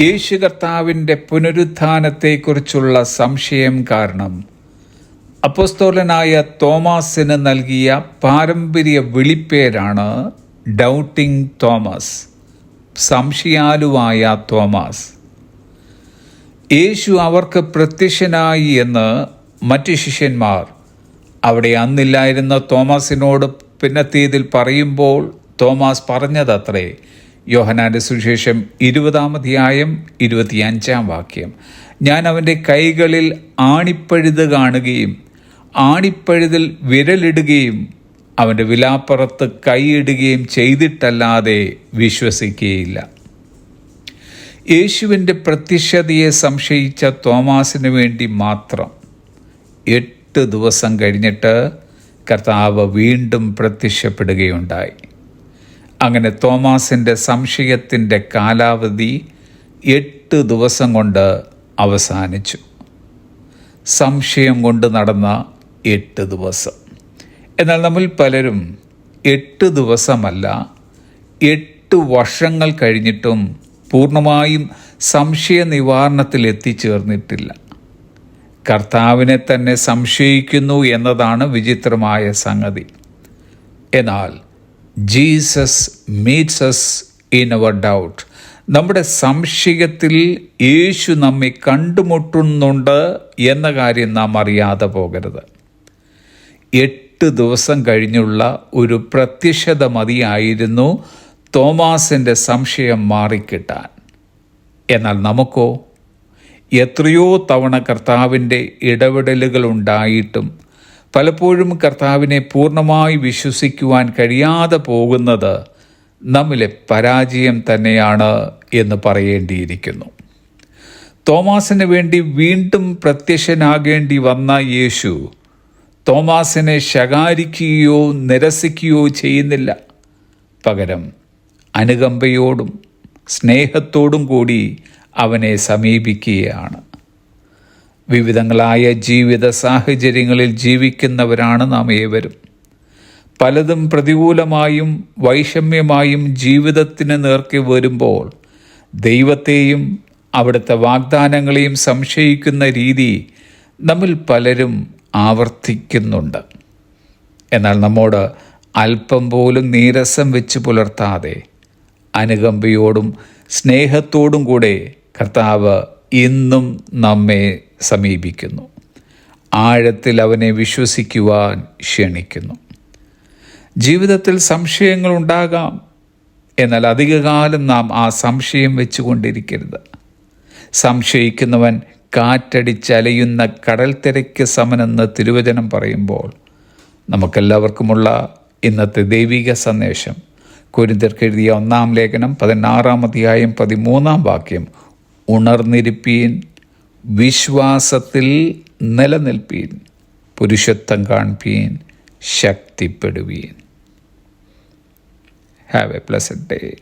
യേശു കർത്താവിന്റെ പുനരുത്ഥാനത്തെക്കുറിച്ചുള്ള സംശയം കാരണം. അപ്പോസ്തോലനായ തോമാസിന് നൽകിയ പാരമ്പര്യ വിളിപ്പേരാണ് ഡൗട്ടിംഗ് തോമസ് സംശയാലുവായ തോമസ്. യേശു അവർക്ക് പ്രത്യക്ഷനായി എന്ന് മറ്റ് ശിഷ്യന്മാർ അവിടെ അന്നില്ലായിരുന്ന തോമസിനോട് പിന്നത്തേതിൽ പറയുമ്പോൾ തോമസ് പറഞ്ഞതത്രേ യോഹനാന്റെ സുവിശേഷം ഇരുപതാം അധ്യായം ഇരുപത്തിയഞ്ചാം വാക്യം. ഞാൻ അവന്റെ കൈകളിൽ ആണിപ്പഴുത് കാണുകയും ആണിപ്പഴുതിൽ വിരലിടുകയും അവന്റെ വിലാപ്പുറത്ത് കൈയിടുകയും ചെയ്തിട്ടല്ലാതെ വിശ്വസിക്കുകയില്ല. യേശുവിന്റെ പ്രത്യക്ഷതയെ സംശയിച്ച തോമാസിന് വേണ്ടി മാത്രം എട്ട് ദിവസം കഴിഞ്ഞിട്ട് കർത്താവ് വീണ്ടും പ്രത്യക്ഷപ്പെടുകയുണ്ടായി. അങ്ങനെ തോമാസിന്റെ സംശയത്തിന്റെ കാലാവധി എട്ട് ദിവസം കൊണ്ട് അവസാനിച്ചു. സംശയം കൊണ്ട് നടന്ന എട്ട് ദിവസം. എന്നാൽ നമ്മൾ പലരും എട്ട് ദിവസമല്ല എട്ട് വർഷങ്ങൾ കഴിഞ്ഞിട്ടും പൂർണമായും സംശയ നിവാരണത്തിൽ എത്തിച്ചേർന്നിട്ടില്ല. കർത്താവിനെ തന്നെ സംശയിക്കുന്നു എന്നതാണ് വിചിത്രമായ സംഗതി. എന്നാൽ Jesus meets us in our doubt നമ്മുടെ സംശയത്തിൽ യേശു നമ്മെ കണ്ടുമുട്ടുന്നുണ്ട് എന്ന കാര്യം നാം അറിയാതെ പോകരുത്. എട്ട് ദിവസം കഴിഞ്ഞുള്ള ഒരു പ്രത്യക്ഷത മതിയായിരുന്നു തോമാസിന്റെ സംശയം മാറിക്കിട്ടാൻ. എന്നാൽ നമുക്കോ? എത്രയോ തവണ കർത്താവിന്റെ ഇടപെടലുകൾ ഉണ്ടായിട്ടും പലപ്പോഴും കർത്താവിനെ പൂർണമായി വിശ്വസിക്കുവാൻ കഴിയാതെ പോകുന്നത് നമ്മിലെ പരാജയം തന്നെയാണ് എന്ന് പറയേണ്ടിയിരിക്കുന്നു. തോമാസിന് വേണ്ടി വീണ്ടും പ്രത്യക്ഷനാകേണ്ടി വന്ന യേശു തോമാസിനെ ശകാരിക്കുകയോ നിരസിക്കുകയോ ചെയ്യുന്നില്ല. പകരം അനുകമ്പയോടും സ്നേഹത്തോടും കൂടി അവനെ സമീപിക്കുകയാണ്. വിവിധങ്ങളായ ജീവിത സാഹചര്യങ്ങളിൽ ജീവിക്കുന്നവരാണ് നാം ഏവരും. പലതും പ്രതികൂലമായും വൈഷമ്യമായും ജീവിതത്തിന് നേർക്കെ വരുമ്പോൾ ദൈവത്തെയും അവിടുത്തെ വാഗ്ദാനങ്ങളെയും സംശയിക്കുന്ന രീതി നമ്മിൽ പലരും ആവർത്തിക്കുന്നുണ്ട്. എന്നാൽ നമ്മോട് അല്പം പോലും നീരസം വെച്ച് പുലർത്താതെ അനുകമ്പയോടും സ്നേഹത്തോടും കൂടെ കർത്താവ് ഇന്നും നമ്മെ സമീപിക്കുന്നു. ആഴത്തിൽ അവനെ വിശ്വസിക്കുവാൻ ക്ഷണിക്കുന്നു. ജീവിതത്തിൽ സംശയങ്ങൾ ഉണ്ടാകാം. എന്നാൽ അധികകാലം നാം ആ സംശയം വെച്ചുകൊണ്ടിരിക്കരുത്. സംശയിക്കുന്നവൻ കാറ്റടിച്ചലയുന്ന കടൽ തിരക്ക് സമനെന്ന് തിരുവചനം പറയുമ്പോൾ നമുക്കെല്ലാവർക്കുമുള്ള ഇന്നത്തെ ദൈവിക സന്ദേശം. കുരിന്തർക്ക് എഴുതിയ ഒന്നാം ലേഖനം പതിനാറാം അധ്യായം പതിമൂന്നാം വാക്യം ഉണർന്നിരിപ്പീൻ വിശ്വാസത്തിൽ നിലനിൽപ്പീൻ പുരുഷത്വം കാൺപീൻ ശക്തിപ്പെടുവീൻ. Have a blessed day